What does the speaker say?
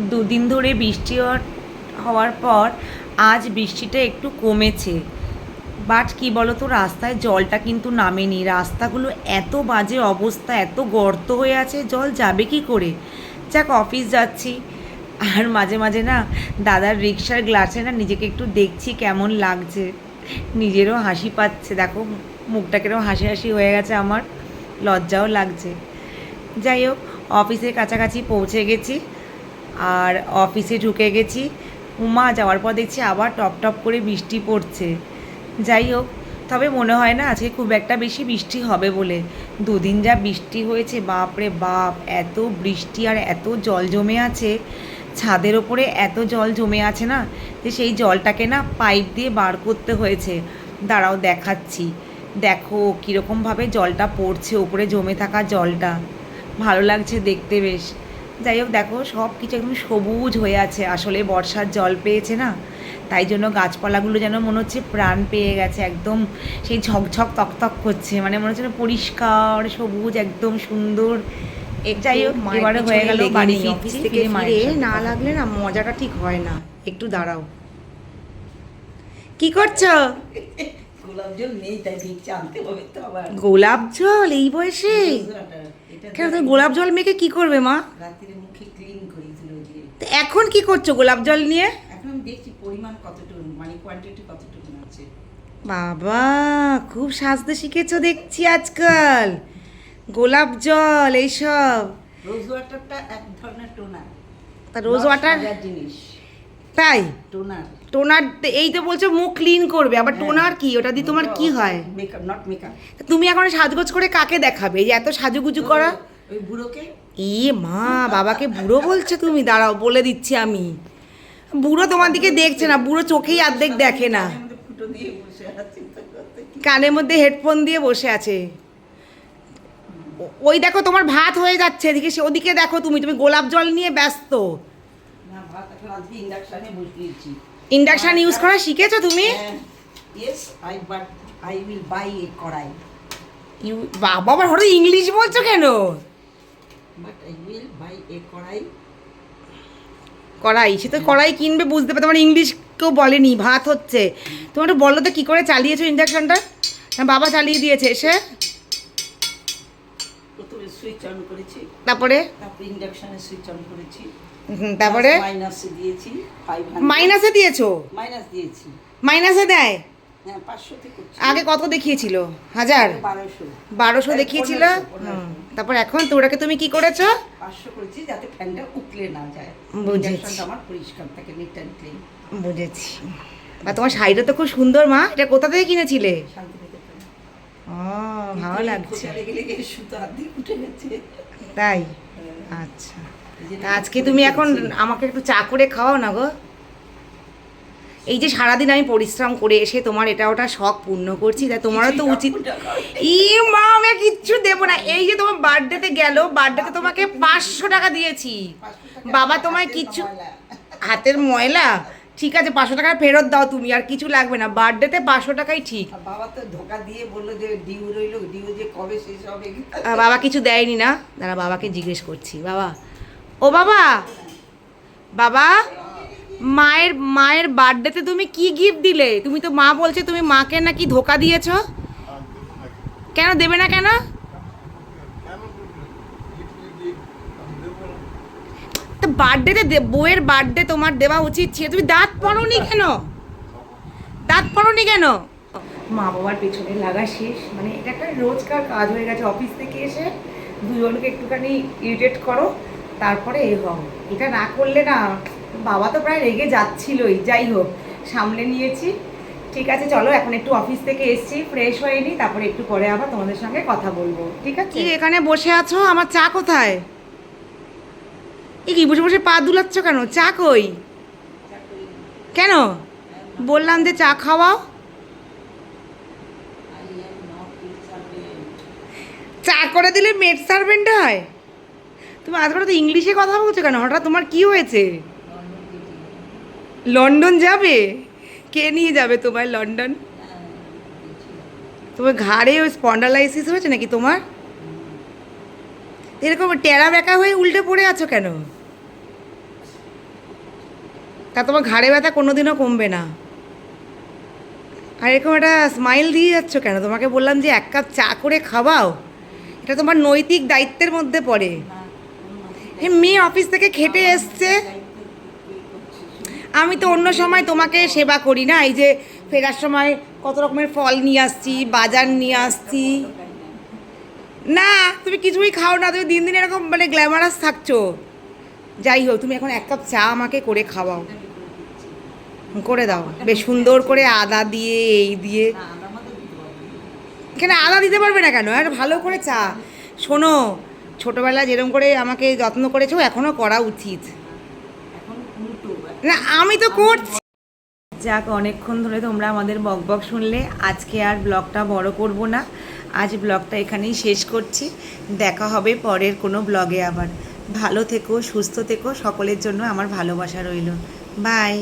দুদিন ধরে বৃষ্টি হওয়ার- পর আজ বৃষ্টিটা একটু কমেছে। বাট কি বলো তো রাস্তায় জলটা কিন্তু নামেনি। রাস্তাগুলো এত বাজে অবস্থা, এত গর্ত হয়ে আছে, জল যাবে কি করে? যাক, অফিস যাচ্ছি। আর মাঝে মাঝে না, দাদার রিক্সার গ্লাসে না নিজেকে একটু দেখছি কেমন লাগছে। নিজেরও হাসি পাচ্ছে। দেখো, মুখটা কীরকম হাসি হাসি হয়ে গেছে আমার। লজ্জাও লাগছে। যাই হোক, অফিসের কাছাকাছি পৌঁছে গেছি। আর অফিসে ঢুকে গেছি। উমা, যাওয়ার পর দেখছি আবার টপ টপ করে বৃষ্টি পড়ছে। যাই হোক, তবে মনে হয় না আজকে খুব একটা বেশি বৃষ্টি হবে বলে। দুদিন যা বৃষ্টি হয়েছে, বাপ রে বাপ, এত বৃষ্টি আর এত জল জমে আছে। ছাদের ওপরে এত জল জমে আছে না যে সেই জলটাকে না পাইপ দিয়ে বার করতে হয়েছে। দাঁড়াও, দেখাচ্ছি। দেখো কীরকমভাবে জলটা পড়ছে ওপরে জমে থাকা জলটা। ভালো লাগছে দেখতে বেশ। যাই হোক দেখো সব কিছু একদম সবুজ হয়ে আছে। আসলে বর্ষার জল পেয়েছে না তাই জন্য গাছপালাগুলো যেন মনে হচ্ছে প্রাণ পেয়ে গেছে একদম সেই ঝকঝক তকতক করছে। মানে মনে হচ্ছে পরিষ্কার সবুজ একদম সুন্দর। যাই হোক এবারে হয়ে গেল বাড়ি অফিস থেকে ফিরে না লাগলে না মজাটা ঠিক হয় না। একটু দাঁড়াও। কি করছ? গোলাপ জল নেই তাই ভিক্ষা আনতে হবে তো আবার। গোলাপ জল এই বয়সে? কেন তুমি গোলাপ জল মেখে কি করবে মা? রাত্রিরে মুখে ক্লিন তো এখন কি করছ গোলাপ জল নিয়ে? এখন আমি দেখছি পরিমাণ কতটুকু মানে কোয়ান্টিটি কতটুকু আছে। বাবা খুব সাজতে শিখেছো দেখছি আজকাল। গোলাপ জল এইসব। রোজ ওয়াটারটা এক ধরনের টোনার। তা রোজ ওয়াটার জিনিস। তাই? টোনার। টোনার এই তো বলছো মুখ ক্লিন করবে আবার টোনার কি? ওটা দিয়ে তোমার কি হয়? মেকআপ নট মেকআপ তুমি এখন সাজগোজ করে কাকে দেখাবে? এই যে এত সাজুগুজু করা। ওই বুড়োকে? ই মা বাবাকে বুড়ো বলছো তুমি? দাঁড়াও বলে দিচ্ছি আমি। বুড়ো তোমার দিকে দেখছে না বুড়ো চোখেই অর্ধেক দেখে না। কানের মধ্যে হেডফোন দিয়ে বসে আছে। ওই দেখো তোমার ভাত হয়ে যাচ্ছে এদিকে সে ওদিকে দেখো তুমি তুমি গোলাপ জল নিয়ে ব্যস্ত না ভাত এখন আজকে ইন্ডাকশনে বসিয়েছি ইন্ডাকশন ইউজ করা শিখেছো তুমি? Yes I but I will buy a kadai. You- বাবা আবার হঠাৎ ইংলিশ বলছো কেন? But I will buy a kadai. কড়াই সে তো কড়াই কিনবে বুঝতে পারবে তোমার ইংলিশ কেউ বলেনি ভাত হচ্ছে। তোমার একটু বলো তো কী করে চালিয়েছো ইন্ডাকশনটা? না বাবা চালিয়ে দিয়েছে এসে। প্রথমে সুইচ অন করেছি। তারপরে? তারপর ইন্ডাকশনে সুইচ অন করেছি। তারপরে? মাইনাসে দিয়েছি মাইনাসে দিয়েছ? মাইনাস দিয়েছি। মাইনাসে দেয়? হ্যাঁ আগে কত দেখিয়েছিল? হাজার? বারোশো। দেখিয়েছিল? তারপর এখন তো ওটাকে তুমি কি করেছ? করেছি যাতে ফ্যানটা উতলে না যায়। বুঝেছি। আমার পরিষ্কার থাকে নিট অ্যান্ড ক্লিন বুঝেছি। বা তোমার শাড়িটা তো খুব সুন্দর মা। এটা কোথা থেকে কিনেছিলে? ও ভালো লাগছে। তাই? আচ্ছা। তা আজকে তুমি এখন আমাকে একটু চা করে খাওয়াও না গো। এই যে সারাদিন আমি পরিশ্রম করে এসে তোমার এটা ওটা শখ পূর্ণ করছি তাই তোমারও তো উচিত। ই মা আমি কিচ্ছু দেবো না। এই যে তোমার বার্থডেতে গেল বার্থডেতে তোমাকে পাঁচশো টাকা দিয়েছি। বাবা তোমায় কিচ্ছু হাতের ময়লা? ঠিক আছে পাঁচশো টাকা ফেরত দাও তুমি আর কিছু লাগবে না। বার্থডেতে পাঁচশো টাকাই ঠিক। বাবা তো ধোকা দিয়ে বলল যে ডিউ রইল ডিউ যে কবে শেষ হবে। বাবা কিছু দেয়নি না। দাঁড়া বাবাকে জিজ্ঞেস করছি। বাবা ও বাবা। বাবা, মায়ের মায়ের বার্থডেতে তুমি কি গিফট দিলে? তুমি তো মা বলছে তুমি মাকে নাকি ধোকা দিয়েছ। কেন দেবে না কেন? বার্থডেতে বউয়ের বার্থডে তোমার দেওয়া উচিত ছিল। তুমি দাঁত পড়োনি কেন? দাঁত পড়োনি কেন? মা বাবার পেছনে লাগা শেষ। মানে এটা একটা রোজকার কাজ হয়ে গেছে। অফিস থেকে এসে দুজনকে একটুখানি ইরিটেট করো। তারপরে এ হও এটা না করলে না বাবা তো প্রায় রেগে যাচ্ছিলই, যাই হোক, সামলে নিয়েছি। ঠিক আছে, চলো এখন একটু অফিস থেকে এসছি ফ্রেশ হয়ে নিই তারপরে একটু পরে আবার তোমাদের সঙ্গে কথা বলব, ঠিক আছে? এখানে বসে আছো? আমার চা কোথায়? এই কি, বসে বসে পা দুলাচ্ছ কেন? চা কই? কেন? বললাম যে চা খাওয়াও। চা করে দিলে মেড সার্ভেন্ট হয়? তুমি আজকাল তো ইংলিশে কথা বলছো কেন? হঠাৎ তোমার কি হয়েছে? লন্ডন যাবে? কে নিয়ে যাবে তোমার লন্ডন? তোমার ঘাড়ে ওই স্পন্ডালাইসিস হয়েছে নাকি তোমার? এরকম টেরা বেঁকা হয়ে উল্টে পড়ে আছো কেন? তা তোমার ঘাড়ে ব্যথা কোনোদিনও কমবে না। আর এরকম একটা স্মাইল দিয়ে যাচ্ছ কেন? তোমাকে বললাম যে এক কাপ চা করে খাওয়াও। এটা তোমার নৈতিক দায়িত্বের মধ্যে পড়ে। মেয়ে অফিস থেকে খেটে এসছে। আমি তো অন্য সময় তোমাকে সেবা করি না, এই যে ফেরার সময় কত রকমের ফল নিয়ে আসছি, বাজার নিয়ে আসছি। না, তুমি কিছুই খাও না, তুমি দিন দিন এরকম মানে গ্ল্যামারাস থাকছো। যাই হোক, তুমি এখন এক কাপ চা আমাকে করে খাওয়াও। করে দাও, বেশ সুন্দর করে আদা দিয়ে, এই দিয়ে। এখানে আদা দিতে পারবে না কেন? আর ভালো করে চা। শোনো ছোটোবেলায় যেরকম করে আমাকে যত্ন করেছ এখনও করা উচিত। না আমি তো করছি। যাক অনেকক্ষণ ধরে তোমরা আমাদের বক বক শুনলে। আজকে আর ব্লগটা বড় করব না। আজ ব্লগটা এখানেই শেষ করছি। দেখা হবে পরের কোনো ব্লগে আবার। ভালো থেকো সুস্থ থেকো। সকলের জন্য আমার ভালোবাসা রইল। বাই।